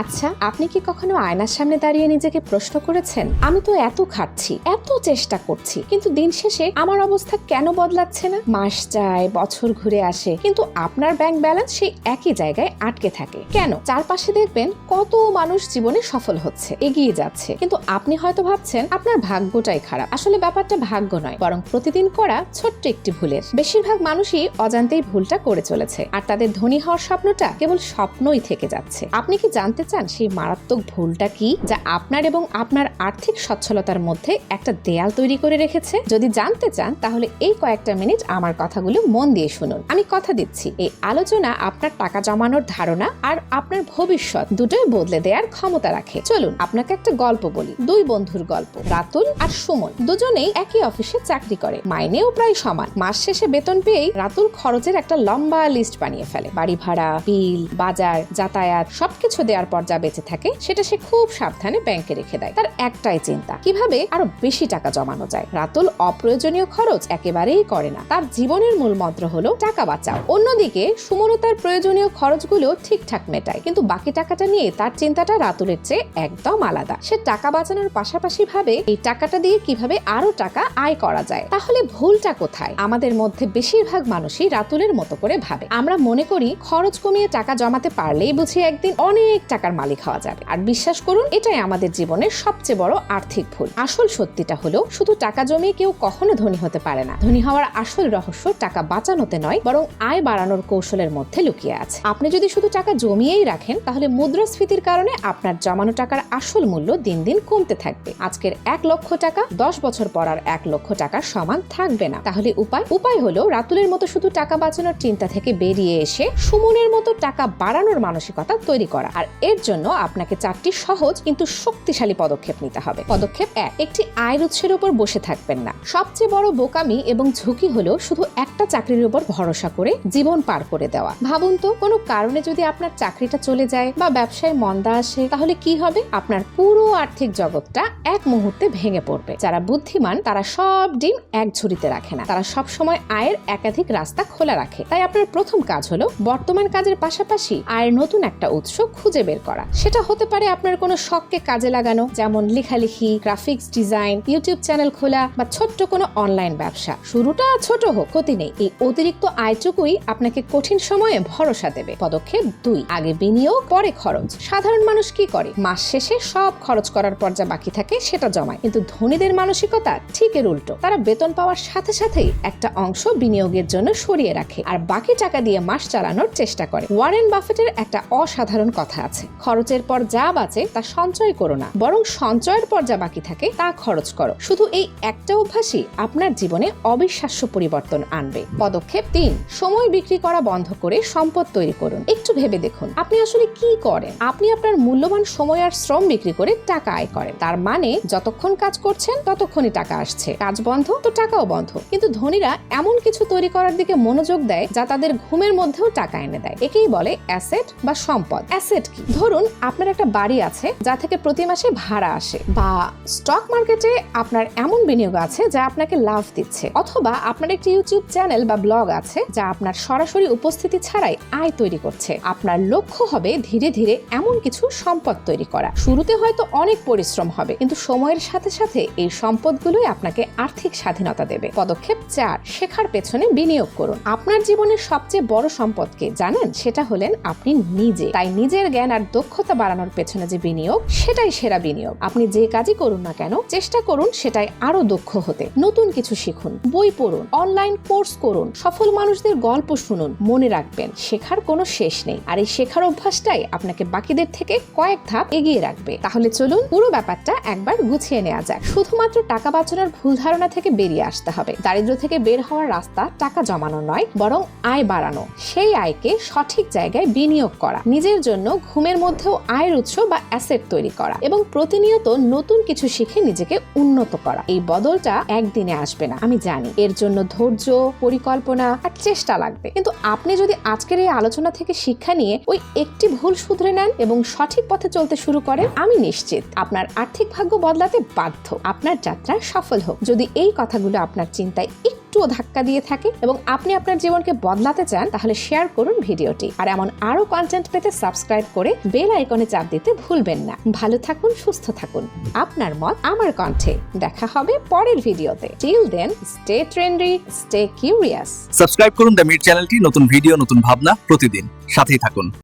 আচ্ছা আপনি কি কখনো আয়নার সামনে দাঁড়িয়ে নিজেকে প্রশ্ন করেছেন? আমি তো এত খাচ্ছি এত চেষ্টা করছি, কিন্তু দিন শেষে আমার অবস্থা কেন বদলাচ্ছে না? মাস যায়, বছর ঘুরে আসে, কিন্তু আপনার ব্যাংক ব্যালেন্স সেই একই জায়গায় আটকে থাকে। কেন? চারপাশে দেখবেন কত মানুষ জীবনে সফল হচ্ছে, এগিয়ে যাচ্ছে। কিন্তু আপনি হয়তো ভাবছেন, আপনার ভাগ্যটাই খারাপ। আসলে ব্যাপারটা ভাগ্য নয়, বরং প্রতিদিন করা ছোট্ট একটি ভুলের। বেশিরভাগ মানুষই অজান্তেই ভুলটা করে চলেছে, আর তাদের ধনী হওয়ার স্বপ্নটা কেবল স্বপ্নই থেকে যাচ্ছে। আপনি কি জানতে চান সেই মারাত্মক ভুলটা কি যা আপনার এবং আপনার আর্থিক সচ্ছলতার মধ্যে একটা দেয়াল তৈরি করে রেখেছে? যদি জানতে চান, তাহলে এই কয়েকটা মিনিট আমার কথাগুলো মন দিয়ে শুনুন। আমি কথা দিচ্ছি, এই আলোচনা আপনার টাকা জমানোর ধারণা আর আপনার ভবিষ্যৎ দুটোই বদলে দেওয়ার ক্ষমতা রাখে। চলুন, আপনাকে একটা গল্প বলি, দুই বন্ধুর গল্প, রাতুল আর সুমন। দুজনেই একই অফিসে চাকরি করে, মাইনেও প্রায় সমান। মাস শেষে বেতন পেয়েই রাতুল খরচের একটা লম্বা লিস্ট বানিয়ে ফেলে। বাড়ি ভাড়া, বিল, বাজার, যাতায়াত, সবকিছু দেওয়ার পর যা বেঁচে থাকে সেটা সে খুব সাবধানে ব্যাংকে রেখে দেয়। তার একটাই চিন্তা, কীভাবে আরও বেশি টাকা জমানো যায়? রাতুল অপ্রয়োজনীয় খরচ একেবারেই করে না। তার জীবনের মূল মন্ত্র হলো, টাকা বাঁচাও। অন্যদিকে সুমনও তার প্রয়োজনীয় খরচগুলো ঠিকঠাক মেটায়, কিন্তু বাকি টাকাটা নিয়ে তার চিন্তাটা রাতুলের চেয়ে একদম আলাদা। সে টাকা বাঁচানোর পাশাপাশি ভাবে এই টাকাটা দিয়ে কীভাবে আরও টাকা আয় করা যায়? তাহলে ভুলটা কোথায়? আমাদের মধ্যে বেশিরভাগ মানুষই রাতুলের মতো করে ভাবে। আমরা মনে করি, খরচ কমিয়ে টাকা জমাতে পারলেই বুঝি একদিন অনেক টাকার মালিক হওয়া যাবে। আর বিশ্বাস করুন, এটাই আমাদের জীবনের সবচেয়ে বড় আর্থিক ভুল। আসল সত্যিটা হলো, শুধু টাকা জমিয়ে কেউ কখনো ধনী হতে পারে না। ধনী হওয়ার আসল রহস্য টাকা বাঁচানোতে নয়, বরং আয় বাড়ানোর কৌশলের মধ্যে লুকিয়ে আছে। আপনি যদি শুধু টাকা জমিয়েই রাখেন, তাহলে মুদ্রাস্ফীতির কারণে আপনার জমানো টাকার আসল মূল্য দিন দিন কমতে থাকবে। আজকের এক লক্ষ টাকা, দশ বছর পর আর এক লক্ষ টাকার সমান থাকবে না। তাহলে উপায়? উপায় হলো, রাতুলের মতো শুধু টাকা বাঁচানোর চিন্তা থেকে বেরিয়ে এসে সুমনের মতো টাকা বাড়ানোর মানসিকতা তৈরি করা। আর এর জন্য আপনাকে চারটি সহজ কিন্তু শক্তিশালী পদক্ষেপ নিতে হবে। পদক্ষেপ এক, একটি আয়ের উৎসের উপর বসে থাকবেন না। সবচেয়ে বড় বোকামি এবং ঝুঁকি হলো শুধু একটা চাকরির উপর ভরসা করে জীবন পার করে দেওয়া। ভাবুন তো, কোনো কারণে যদি আপনার চাকরিটা চলে যায় বা ব্যবসায় মন্দা আসে, তাহলে কি হবে? আপনার পুরো আর্থিক জগৎটা এক মুহূর্তে ভেঙে পড়বে। যারা বুদ্ধিমান, তারা সব ডিম এক ঝুড়িতে রাখে না। তারা সব সময় আয়ের একাধিক রাস্তা খোলা রাখে। তাই আপনার প্রথম কাজ হলো বর্তমান কাজের পাশাপাশি আয়ের নতুন একটা উৎস খুঁজে বের করা। সেটা হতে পারে আপনার কোনো শখকে কাজে লাগানো, যেমন লেখালেখি, গ্রাফিক্স ডিজাইন, ইউটিউব চ্যানেল খোলা বা ছোট্ট কোনো অনলাইন ব্যবসা। শুরুটা ছোট হোক, ক্ষতি নেই। এই অতিরিক্ত আয়টুকুই আপনাকে কঠিন সময়ে ভরসা দেবে। পদক্ষেপ দুই, আগে বিনিয়োগ, পরে খরচ। সাধারণ মানুষ কি করে? মাস শেষে সব খরচ করার পর যা বাকি থাকে সেটা জমায়। কিন্তু ধনীদের মানসিকতা ঠিক এর উল্টো। তারা বেতন পাওয়ার সাথে সাথেই একটা অংশ বিনিয়োগের জন্য সরিয়ে রাখে। আর বাকি টাকা দিয়ে মাস চালানোর চেষ্টা করে। ওয়ারেন বাফেটের একটা অসাধারণ কথা আছে। খরচের পর যা বাঁচে, তা সঞ্চয় করো না। বরং সঞ্চয়ের পর যা বাকি থাকে, তা খরচ করো। শুধু এই একটা অভ্যাসই আপনার জীবনে অবিশ্বাস্য পরিবর্তন আনবে। পদক্ষেপ তিন, সময় বিক্রি করা বন্ধ করে সম্পদ তৈরি করুন। একটু ভেবে দেখুন, আপনি আসলে কি করেন? আপনি আপনার মূল্যবান সময় আর শ্রম বিক্রি করে টাকা আয় করেন। তার মানে যতক্ষণ কাজ করছেন, ততক্ষণই টাকা আসছে। কাজ বন্ধ, তো টাকাও বন্ধ। কিন্তু ধনীরা এমন কিছু তৈরি করার দিকে মনোযোগ দেয়, যা তাদের ঘুমের মধ্যেও টাকা এনে দেয়। একেই বলে অ্যাসেট বা সম্পদ। অ্যাসেট কি? ধরুন আপনার একটা বাড়ি আছে যা থেকে প্রতি মাসে ভাড়া আসে বা স্টক মার্কেটে আপনার এমন বিনিয়োগ আছে যা আপনাকে লাভ দিচ্ছে অথবা আপনার একটি ইউটিউব চ্যানেল বা ব্লগ আছে যা আপনার সরাসরি উপস্থিতি ছাড়াই আয় তৈরি করছে। আপনার লক্ষ্য হবে ধীরে ধীরে এমন কিছু সম্পদ তৈরি করা। শুরুতে হয়তো অনেক পরিশ্রম হবে, কিন্তু সময়ের সাথে সাথে এই সম্পদগুলোই আপনাকে আর্থিক স্বাধীনতা দেবে। পদক্ষেপ চার, শেখার পেছনে বিনিয়োগ করুন। আপনার জীবনের সবচেয়ে বড় সম্পদকে জানেন? সেটা হলেন আপনি নিজে। তাই নিজের জ্ঞান আর দক্ষতা বাড়ানোর পেছনে যে বিনিয়োগ, সেটাই সেরা বিনিয়োগ। আপনি যে কাজই করুন না কেন, চেষ্টা করুন সেটাই আরও দক্ষ হতে। নতুন কিছু শিখুন, বই পড়ুন অনলাইন কোর্স করুন, সফল মানুষদের গল্প শুনুন, মনে রাখবেন, শেখার কোনো শেষ নেই। আর এই শেখার অভ্যাসটাই আপনাকে বাকিদের থেকে কয়েক ধাপ এগিয়ে রাখবে। তাহলে চলুন পুরো ব্যাপারটা একবার গুছিয়ে নেওয়া যাক। শুধুমাত্র টাকা বাঁচানোর ভুল ধারণা থেকে বেরিয়ে আসতে হবে। দারিদ্র থেকে বের হওয়ার রাস্তা টাকা জমানো নয়, বরং আয় বাড়ানো। সেই আয়কে সঠিক জায়গায় বিনিয়োগ করা। নিজের জন্য ঘুমের মধ্যেও আয়ের উৎস বা অ্যাসেট তৈরি করা এবং প্রতিনিয়ত নতুন কিছু শিখে নিজেকে উন্নত করা। এই বদলটা একদিনে আসবে না, আমি জানি। এর জন্য ধৈর্য, পরিকল্পনা আর চেষ্টা লাগবে। কিন্তু আপনি যদি আজকের এই আলোচনা থেকে শিক্ষা নিয়ে ওই একটি ভুল শুধরে নেন এবং সঠিক পথে চলতে শুরু করেন, আমি নিশ্চিত আপনার আর্থিক ভাগ্য বদলাতে বাধ্য। আপনার যাত্রা সফল হোক। যদি এই কথাগুলো আপনার চিন্তায় একটুও ধাক্কা দিয়ে থাকে এবং আপনি আপনার জীবনকে বদলাতে চান, তাহলে শেয়ার করুন ভিডিওটি। আর এমন আরও কন্টেন্ট পেতে সাবস্ক্রাইব করে বেল আইকনে চাপ দিতে ভুলবেন না। ভালো থাকুন, সুস্থ থাকুন। আপনার মত আমার কণ্ঠে। দেখা হবে পরের ভিডিওতে। Till then stay trendy stay curious subscribe করুন দ্য মিট চ্যানেলটি নতুন ভিডিও নতুন ভাবনা প্রতিদিন। সাথেই থাকুন।